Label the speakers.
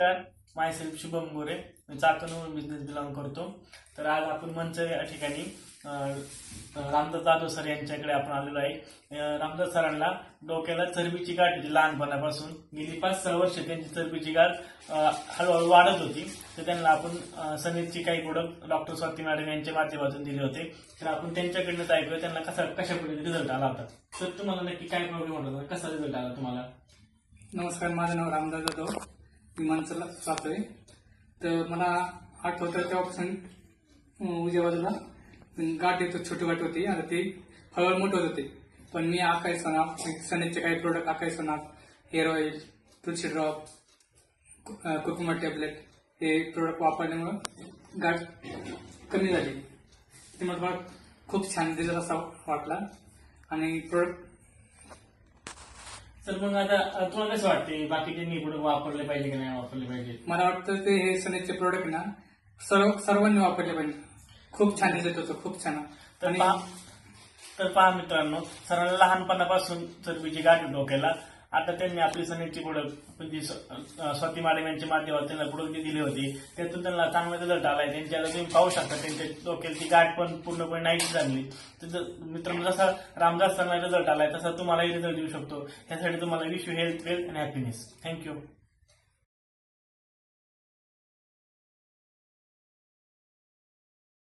Speaker 1: Myself my self Shubham Gore मी चाकणवर business belong करतो. तर आज आपण मंच या ठिकाणी रामदास जाधव सर यांच्याकडे आपण आलेलो आहे. रामदास सरांना डोक्याला चरबीची गाठ होती लहानपणापासून. गेली पाच सहा वर्ष त्यांची चरबीची गाठ हळूहळू वाढत होती. तर त्यांना आपण अं, काही प्रोडक्ट डॉक्टर स्वाती मॅडम यांच्या माध्यमातून दिले होते. तर आपण त्यांच्याकडनंच ऐकूया त्यांना कसा कशा पद्धतीने रिझल्ट आला होता. तर तुम्हाला नक्की काय प्रॉब्लेम होता? होता? कसा रिझल्ट आला तुम्हाला?
Speaker 2: नमस्कार माझं नाव रामदास जाधव. मी माणसाला राहतोय तर मला आठवतं तेव्हापासून उजव्या बाजूला. गाठ येतो छोटी गाठ होती. आता ती हळूहळू मोठं होत होते. पण मी आकाय सोना सनेचे काही प्रोडक्ट आकाय सनात हेअर ऑइल तुळशी ड्रॉप कुकुमा टॅबलेट हे प्रोडक्ट वापरल्यामुळं गाठ कमी झाली. त्यामुळे मला खूप छान रिझल्ट असा वाटला. आणि प्रोडक्ट
Speaker 1: सर मग आता तुम्हाला कसं वाटते बाकीच्यांनी पुढे वापरले पाहिजे की नाही वापरले पाहिजे?
Speaker 2: मला वाटतं ते हे सनेचे प्रोडक्ट ना सर्व सर्वांनी वापरले पाहिजे. खूप छान रिझल्ट होतो खूप छान.
Speaker 1: तर
Speaker 2: आणि
Speaker 1: पहा तर पहा मित्रांनो सरांना लहानपणापासून चरबीची गाठ डोक्याला आता त्यांनी आपली सनेटची प्रोडक्ट म्हणजे जी स- स्वाती मॅडम यांच्या माध्यमात त्यांना प्रोडक्ट दिली होती त्यातून त्यांना चांगला रिझल्ट आलाय. त्यांच्याला तुम्ही पाहू शकता त्यांच्या डोक्याची गाठ पण पूर्णपणे नाहीच झाली. तर मित्रांनो जसा रामदास सरांना रिझल्ट आलाय तसा तुम्हालाही रिझल्ट देऊ शकतो. त्यासाठी तुम्हाला wish you health wealth and happiness thank you